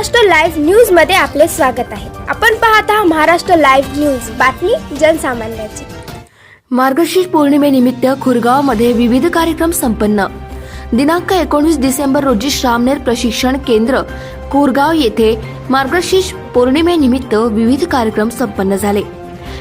Maharashtra live न्यूजमध्ये आपले स्वागत आहे. आपण पाहत आहात महाराष्ट्र लाईव्ह न्यूज. बातमी जनसामान्याची. मार्गशीर्ष पौर्णिमेनिमित्त खुरगावमध्ये विविध कार्यक्रम संपन्न. दिनांक एकोणीस डिसेंबर रोजी श्रामनेर प्रशिक्षण केंद्र कुरगाव येथे मार्गशीर्ष पौर्णिमेनिमित्त विविध कार्यक्रम संपन्न झाले.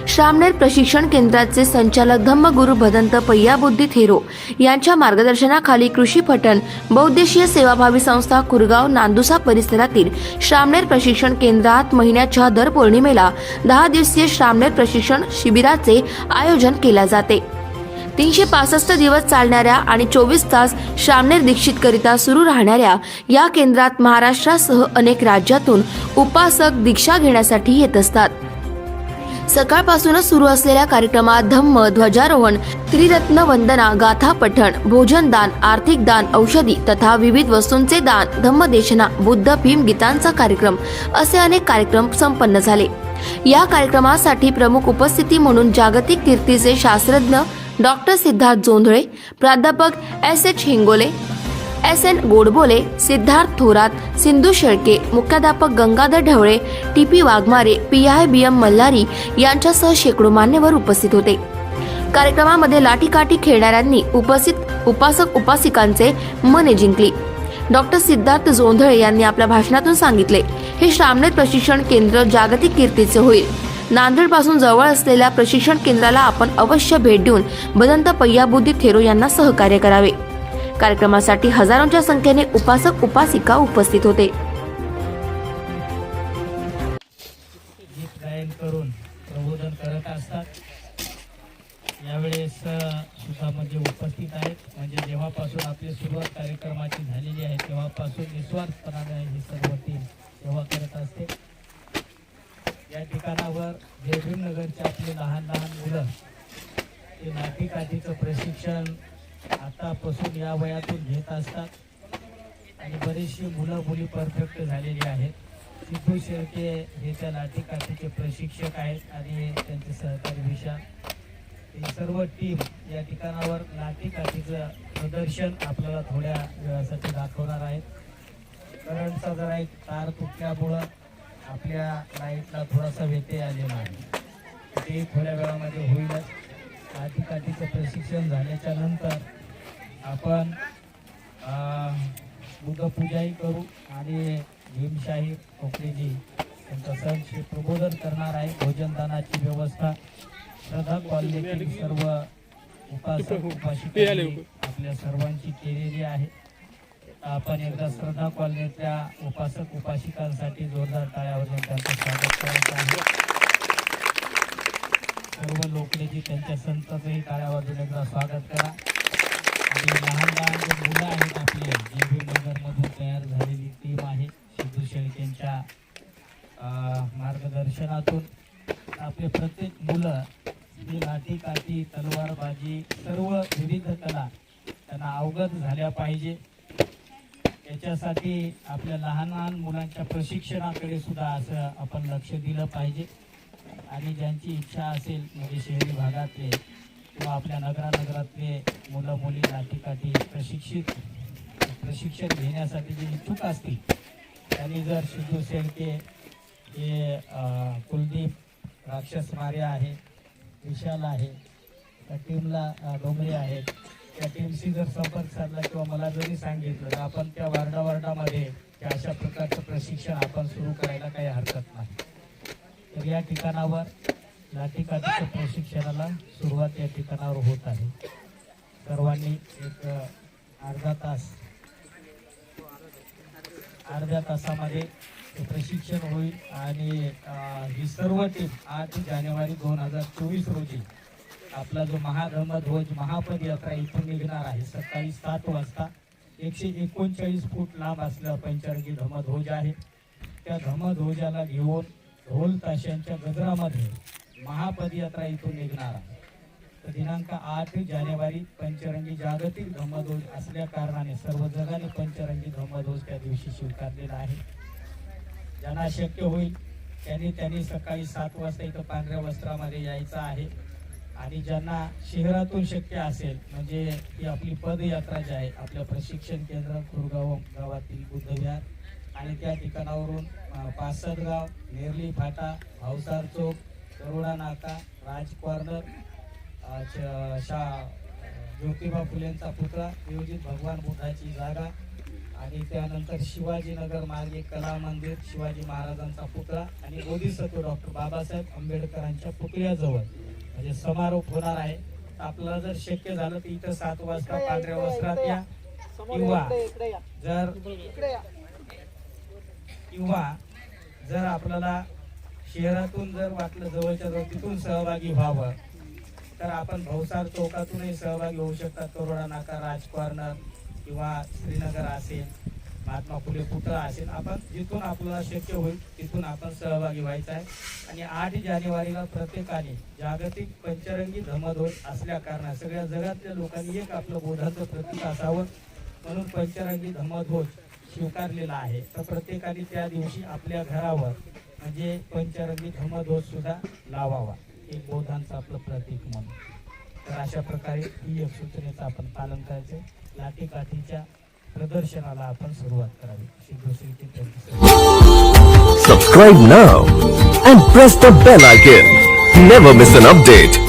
श्रामनेर प्रशिक्षण केंद्राचे संचालक धम्मगुरु भदंत पय्याबुद्धी थेरो यांच्या मार्गदर्शनाखाली कृषी पठण बहुद्देशीय सेवाभावी संस्था कुरगाव नांदुसा परिसरातील श्रामनेर प्रशिक्षण केंद्रात महिन्याच्या दर पौर्णिमेला दहा दिवसीय श्रामनेर प्रशिक्षण शिबिराचे आयोजन केले जाते. तीनशे पासष्ट दिवस चालणाऱ्या आणि चोवीस तास श्रामनेर दीक्षित करिता सुरू राहणाऱ्या या केंद्रात महाराष्ट्रासह अनेक राज्यातून उपासक दीक्षा घेण्यासाठी येत असतात. सकाळपासूनच सुरू असलेल्या कार्यक्रमात धम्म ध्वजारोहण त्रिरत्न वंदना गाथा पठण भोजन दान आर्थिक दान औषधी तथा विविध वस्तूंचे दान धम्मदेशना बुद्ध भीम गीतांचा कार्यक्रम असे अनेक कार्यक्रम संपन्न झाले. या कार्यक्रमासाठी प्रमुख उपस्थिती म्हणून जागतिक कीर्तीचे शास्त्रज्ञ डॉक्टर सिद्धार्थ जोंधळे प्राध्यापक S H Hingole S N Godbole Siddharth Thorat Sindhu Shelke मुख्याध्यापक Gangadhar Dhawale T P Waghmare P I B M Malhari यांच्यासह शेकडो मान्यवर उपस्थित होते. कार्यक्रमामध्ये लाठीकाठी खेळणाऱ्यांनी उपस्थित उपासक उपासिकांचे मने जिंकली. डॉक्टर सिद्धार्थ जोंधळे यांनी आपल्या भाषणातून सांगितले हे श्रामनेर प्रशिक्षण केंद्र जागतिक कीर्तीचे होईल. नांदेडपासून जवळ असलेल्या प्रशिक्षण केंद्राला आपण अवश्य भेट देऊन बदंत पय्याबुद्धी थेरो यांना सहकार्य करावे. कार्यक्रमासाठी हजारोंच्या संख्येने उपासक उपासिका उपस्थित होते. करून प्रबोधन करत असतात. यावेळेस सुद्धा म्हणजे उपस्थित आहेत. म्हणजे जेव्हापासून आपली सुरुवात कार्यक्रमाची झालेली आहे तेव्हापासून निस्वार्थपणाने हे सर्व टीम सेवा करत असते. या ठिकाणावर जे भीमनगरचे आपले लहान लहान मुलं ते नाटीकाठीचं प्रशिक्षण आतापासून या वयातून घेत असतात. आणि बरीचशी मुलं मुली परफेक्ट झालेली आहेत. सिद्धू शेळके हे त्या लाठीकाठीचे प्रशिक्षक आहेत आणि त्यांचे सहकारी विशाल. ही सर्व टीम या ठिकाणावर लाठीकाठीचं प्रदर्शन आपल्याला थोड्या वेळासाठी दाखवणार आहेत. करंटचा जरा एक तार तुटल्यामुळं आपल्या लाईटला थोडासा व्यत्यय आलेला आहे. ते थोड्या वेळामध्ये होईलच. लाठीकाठीचं प्रशिक्षण झाल्याच्यानंतर आपण बुद्धपूजाही करू आणि भीमशाही कोकणीजी त्यांचा सण श्री प्रबोधन करणार आहे. भोजनदानाची व्यवस्था श्रद्धा कॉलनीतील सर्व उपासक उपासिकांनी आपल्या सर्वांची केलेली आहे. आपण एकदा श्रद्धा कॉलनीतल्या उपासक उपासिकांसाठी जोरदार टाळ्या वाजवून त्यांचं स्वागत करायचं आहे सर्व लोकलेची त्यांच्या संताचंही टाळ्या वाजवून एकदा स्वागत करा. आणि लहान लहान जे मुलं आहेत आपले जे बी नगरमधून तयार झालेली टीम आहे सिद्धू शेळकेंच्या मार्गदर्शनातून आपले प्रत्येक मुलं ही लाठी काठी तलवारबाजी सर्व विविध कला त्यांना अवगत झाल्या पाहिजे. याच्यासाठी आपल्या लहान लहान मुलांच्या प्रशिक्षणाकडे सुद्धा असं आपण लक्ष दिलं पाहिजे. आणि ज्यांची इच्छा असेल म्हणजे शहरी भागातले किंवा आपल्या नगरानगरातले मुलं मुली लाठीकाठी प्रशिक्षित प्रशिक्षण घेण्यासाठी जे इच्छुक असतील त्यांनी जर सिद्धू शेळके हे कुलदीप राक्षस मारे आहे विशाल आहे त्या टीमला डोंगरे आहेत त्या टीमशी जर संपर्क साधला किंवा मला जरी सांगितलं तर आपण त्या वार्डा वार्डामध्ये त्या अशा प्रकारचं प्रशिक्षण आपण सुरू करायला काही हरकत नाही. तर या ठिकाणावर नाटिकाच्या प्रशिक्षणाला सुरुवात या ठिकाणावर होत आहे. सर्वांनी एक अर्धा तास अर्ध्या तासामध्ये प्रशिक्षण होईल आणि ही सर्व टीम आठ जानेवारी दोन हजार चोवीस रोजी आपला जो महाधर्मध्वज महापद यात्रा इथून निघणार आहे. सकाळी सात वाजता एकशे एकोणचाळीस फूट लांब असलेला पंचरंगी धर्मध्वज आहे. त्या धर्मध्वजाला घेऊन ढोल ताशांच्या गजरामध्ये महापदयात्रा इथून निघणार आहे. तर दिनांक आठ जानेवारी पंचरंगी जागतिक धम्मध्वज असल्या कारणाने सर्व जगाने पंचरंगी धम्मध्वज त्या दिवशी स्वीकारलेला आहे. ज्यांना शक्य होईल त्यांनी त्यांनी सकाळी सात वाजता इथं पांढऱ्या वस्त्रामध्ये यायचं आहे. आणि ज्यांना शहरातून शक्य असेल म्हणजे ही आपली पदयात्रा जी आहे आपलं प्रशिक्षण केंद्र खुरगाव गावातील बुद्धविहार आणि त्या ठिकाणावरून पासदगाव नेरली फाटा भावसार चौक करोडा नाका राज कॉर्नर शा ज्योतिबा फुलेंचा पुतळा नियोजित भगवान बुद्धाची जागा आणि त्यानंतर शिवाजीनगर मार्गे कला मंदिर शिवाजी महाराजांचा पुतळा आणि बोधिसत्व डॉक्टर बाबासाहेब आंबेडकरांच्या पुतळ्याजवळ. म्हणजे समारोप होणार आहे. आपल्याला जर शक्य झालं तर इथं सात वाजता पांढऱ्या वस्त्रात या. किंवा जर किंवा जर आपल्याला शहरातून जर वाटलं जवळच्या जवळ तिथून सहभागी व्हावं तर आपण भवसार चौकातूनही सहभागी होऊ शकतात. करोडा नाका राज कॉर्नर किंवा श्रीनगर असेल महात्मा फुले पुतळा असेल आपण जिथून आपल्याला शक्य होईल तिथून आपण सहभागी व्हायचं आहे. आणि आठ जानेवारीला प्रत्येकाने जागतिक पंचरंगी धमध्वज असल्या कारणाने सगळ्या जगातल्या लोकांनी एक आपलं बोधाचं प्रतीक असावं. म्हणून पंचरंगी धम्मध्वज स्वीकारलेला आहे. तर प्रत्येकाने त्या दिवशी आपल्या घरावर म्हणजे पंचरंगी धर्मध्वज सुद्धा लावावा. एक बौद्धांचं आपलं प्रतीक म्हणून. तर अशा प्रकारे ही एक सूचनेचं आपण पालन करायचं लाठीकाठीच्या प्रदर्शनाला आपण सुरुवात करावी. अशी दुसरी ती subscribe now and press the bell icon never miss an update.